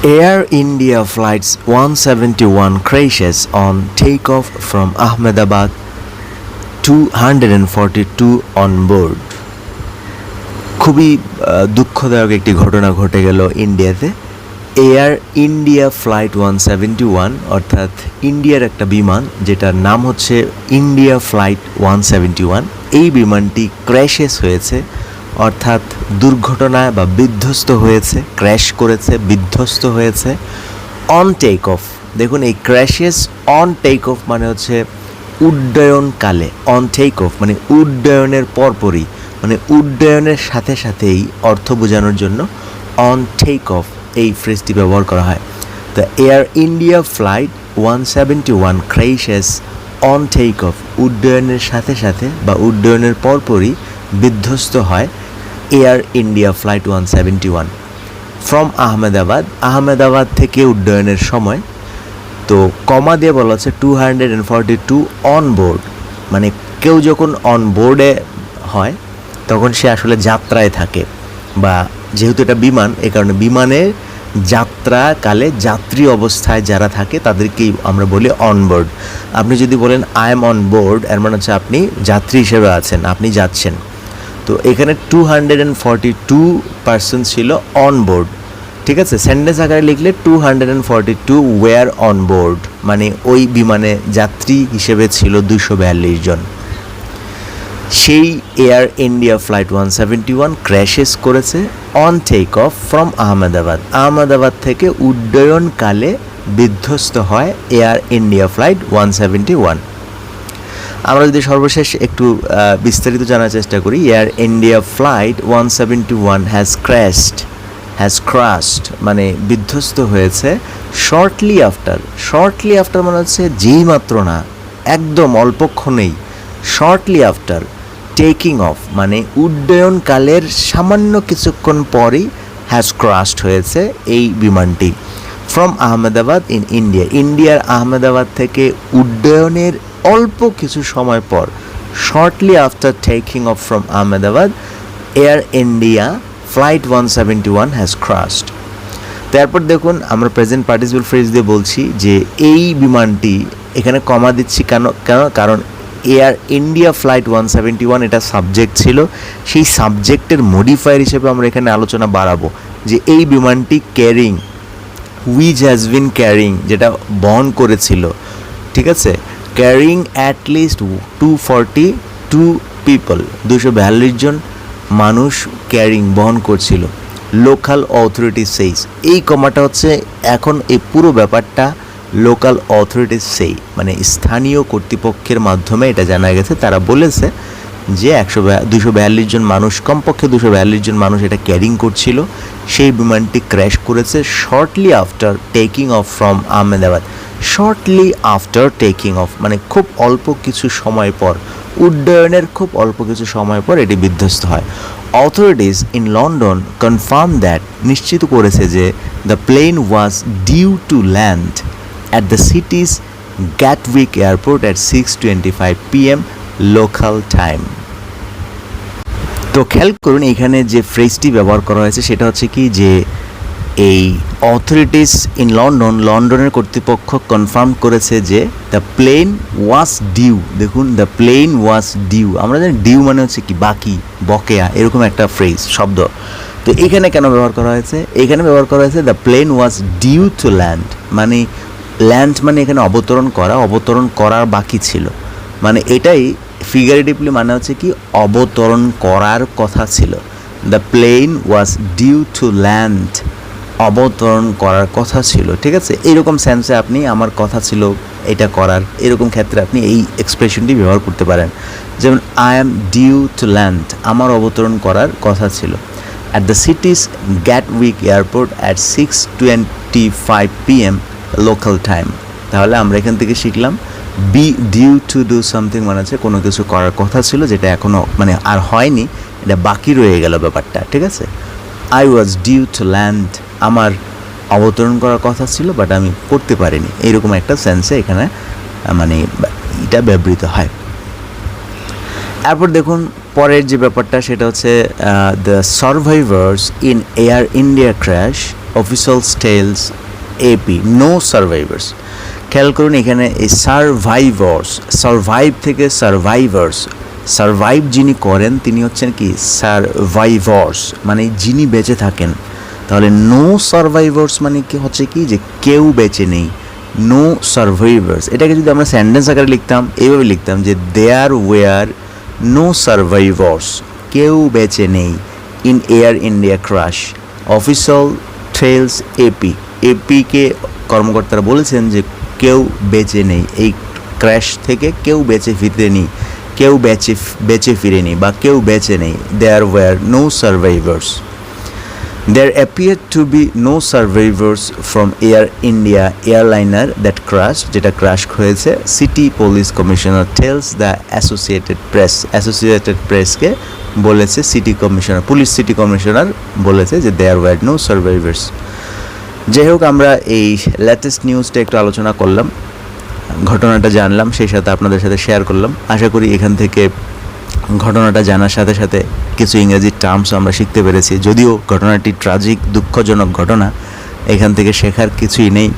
Air India flights 171 crashes on takeoff from Ahmedabad, 242 on board. খুবই দুঃখদায়ক একটি ঘটনা ঘটে গেল ইন্ডিয়াতে Air India flight one seventy one অর্থাৎ ইন্ডিয়ার একটা বিমান যেটার নাম হচ্ছে India flight one seventy one এই বিমানটি ক্র্যাশেস হয়েছে অর্থাৎ দুর্ঘটনায় বা বিধ্বস্ত হয়েছে ক্র্যাশ করেছে, বিধ্বস্ত হয়েছে অন টেক অফ দেখুন, এই ক্র্যাশেস অন টেক অফ মানে হচ্ছে উড্ডয়নকালে অন টেক অফ মানে উড্ডয়নের পরপরই মানে উড্ডয়নের সাথে সাথেই অর্থ বোঝানোর জন্য অন টেক অফ এই ফ্রেজটি ব্যবহার করা হয়। The Air India flight one seventy one crashes on take off উড্ডয়নের সাথে সাথে বা উড্ডয়নের পরপরই বিধ্বস্ত হয় Air India flight one seventy one from Ahmedabad Ahmedabad থেকে উড্ডয়নের সময় তো কমা দিয়ে বলা হচ্ছে two hundred and forty two on board মানে কেউ যখন অন বোর্ডে হয়, তখন সে আসলে যাত্রায় থাকে। বা যেহেতু এটা বিমান, এ কারণে বিমানের যাত্রাকালে যাত্রী অবস্থায় যারা থাকে, তাদেরকেই আমরা বলি অনবোর্ড আপনি যদি বলেন আই এম অন বোর্ড এর মানে হচ্ছে আপনি যাত্রী হিসেবে আছেন, আপনি যাচ্ছেন। তো এখানে two hundred and forty two person ছিল অন বোর্ড ঠিক আছে? সেন্টেন্স আকারে লিখলে two hundred and forty two were on board মানে ওই বিমানে যাত্রী হিসেবে ছিল দুশো বিয়াল্লিশ জন। সেই Air India flight one seventy one crashes করেছে on take off from Ahmedabad Ahmedabad থেকে উড্ডয়নকালে বিধ্বস্ত হয় Air India flight one seventy one আমরা যদি সর্বশেষ একটু বিস্তারিত জানার চেষ্টা করি Air India flight one seventy one has crashed has crashed মানে বিধ্বস্ত হয়েছে শর্টলি আফটার শর্টলি আফটার মানে হচ্ছে যেই মাত্র না, একদম অল্পক্ষণেই শর্টলি আফটার টেকিং অফ মানে উড্ডয়নকালের সামান্য কিছুক্ষণ পরই হ্যাজ ক্রাস্ট হয়েছে এই বিমানটি। ফ্রম আহমেদাবাদ ইন ইন্ডিয়া ইন্ডিয়ার আহমেদাবাদ থেকে উড্ডয়নের অল্প কিছু সময় পর shortly after taking off from Ahmedabad Air India flight one seventy one has crashed তারপর দেখুন, আমরা প্রেজেন্ট পার্টিসিপেল ফ্রেজ দিয়ে বলছি যে এই বিমানটি এখানে কমা দিচ্ছি কেন? কেন? কারণ Air India flight one seventy one এটা সাবজেক্ট ছিল। সেই সাবজেক্টের মডিফায়ার হিসেবে আমরা এখানে আলোচনা বাড়াবো যে এই বিমানটি carrying which has been carrying যেটা বহন করেছিল, ঠিক আছে? Carrying at least two forty two people দুশো বিয়াল্লিশ জন মানুষ ক্যারিং বহন করছিল। লোকাল অথরিটি সেইস এই কমাটা হচ্ছে এখন এই পুরো ব্যাপারটা লোকাল অথরিটি সেই মানে স্থানীয় কর্তৃপক্ষের মাধ্যমে এটা জানা গেছে। তারা বলেছে যে একশো দুশো বিয়াল্লিশ জন মানুষ, কমপক্ষে দুশো বিয়াল্লিশ জন মানুষ এটা ক্যারিং করছিল। সেই বিমানটি ক্র্যাশ করেছে shortly after taking off from Ahmedabad. Shortly after taking off মানে খুব অল্প কিছু সময় পর, উড্ডয়নের খুব অল্প কিছু সময় পর এটি বিধ্বস্ত হয়। Authorities in London confirm that নিশ্চিত করেছে যে the plane was due to land at the city's Gatwick airport at six twenty five P M local time তো খেয়াল করুন, এখানে যে ফ্রেজটি ব্যবহার করা হয়েছে, সেটা হচ্ছে কি যে এই অথরিটিস ইন লন্ডন লন্ডনের কর্তৃপক্ষ কনফার্ম করেছে যে দ্য প্লেন ওয়াজ ডিউ দেখুন দ্য প্লেন ওয়াজ ডিউ আমরা জানি ডিউ মানে হচ্ছে কি, বাকি, বকেয়া, এরকম একটা ফ্রেজ শব্দ। তো এখানে কেন ব্যবহার করা হয়েছে? এখানে ব্যবহার করা হয়েছে the plane was due to land মানে ল্যান্ড মানে এখানে অবতরণ করা, অবতরণ করার বাকি ছিল। মানে এটাই ফিগারেটিভলি মানে হচ্ছে কি, অবতরণ করার কথা ছিল। The plane was due to land অবতরণ করার কথা ছিল, ঠিক আছে? এরকম সেন্সে আপনি আমার কথা ছিল, এটা করার, এরকম ক্ষেত্রে আপনি এই এক্সপ্রেশনটি ব্যবহার করতে পারেন। যেমন I am due to land আমার অবতরণ করার কথা ছিল। At the city's Gatwick airport at six twenty five P M local time তাহলে আমরা এখান থেকে শিখলাম be due to do something মানে আছে কোনো কিছু করার কথা ছিল যেটা এখনও মানে আর হয়নি, এটা বাকি রয়ে গেল ব্যাপারটা, ঠিক আছে? I was due to land আমার অবতরণ করার কথা ছিল বাট আমি করতে পারিনি। এইরকম একটা সেন্সে এখানে মানে এটা ব্যবহৃত হয়। এরপর দেখুন, পরের যে ব্যাপারটা, সেটা হচ্ছে the survivors in Air India crash officials tells AP no survivors খেয়াল করুন, এখানে এই সার্ভাইভার্স সার্ভাইভ থেকে সার্ভাইভার্স সার্ভাইভ যিনি করেন, তিনি হচ্ছেন কি? সার্ভাইভার্স মানে যিনি বেঁচে থাকেন। তাহলে নো সার্ভাইভার্স মানে কি? হচ্ছে কি? যে কেউ বেঁচে নেই। নো সার্ভাইভার্স এটাকে যদি আমরা সেন্টেন্স আকারে লিখতাম, এইভাবে লিখতাম যে দেয়ার ওয়ার নো সার্ভাইভার্স কেউ বেঁচে নেই। In Air India crash official tells AP APK কর্মকর্তারা বলেছেন যে কেউ বেঁচে নেই। এই ক্র্যাশ থেকে কেউ বেঁচে ফিরেনি। কেউ বেঁচে বেঁচে ফিরেনি বা কেউ বেঁচে নেই। There were no survivors There appeared to be no survivors from Air India airliner that crashed, যেটা ক্রাশ হয়েছে। City police commissioner tells the Associated Press Associated প্রেসকে বলেছে city commissioner police city commissioner বলেছে যে দেয়ার ওয়ার নো সার্ভাইভার্স যাই হোক, আমরা এই latest নিউজটা একটু আলোচনা করলাম। ঘটনাটা জানলাম, সেই সাথে আপনাদের সাথে শেয়ার করলাম। আশা করি এখান থেকে ঘটনাটা জানার সাথে সাথে কিছু ইংরেজি টার্মস আমরা শিখতে পেরেছি। যদিও ঘটনাটি ট্রাজিক দুঃখজনক ঘটনা, এখান থেকে শেখার কিছুই নেই।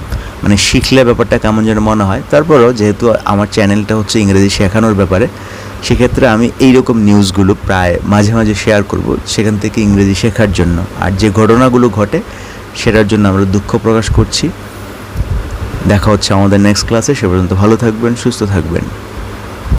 মানে শিখলে ব্যাপারটা কেমন যেন মনে হয়। তারপরও যেহেতু আমার চ্যানেলটা হচ্ছে ইংরেজি শেখানোর ব্যাপারে, সেক্ষেত্রে আমি এইরকম নিউজগুলো প্রায় মাঝে মাঝে শেয়ার করব সেখান থেকে ইংরেজি শেখার জন্য। আর যে ঘটনাগুলো ঘটে, সেটার জন্য আমরা দুঃখ প্রকাশ করছি। দেখা হচ্ছে আমাদের নেক্সট ক্লাসে সে পর্যন্ত ভালো থাকবেন, সুস্থ থাকবেন।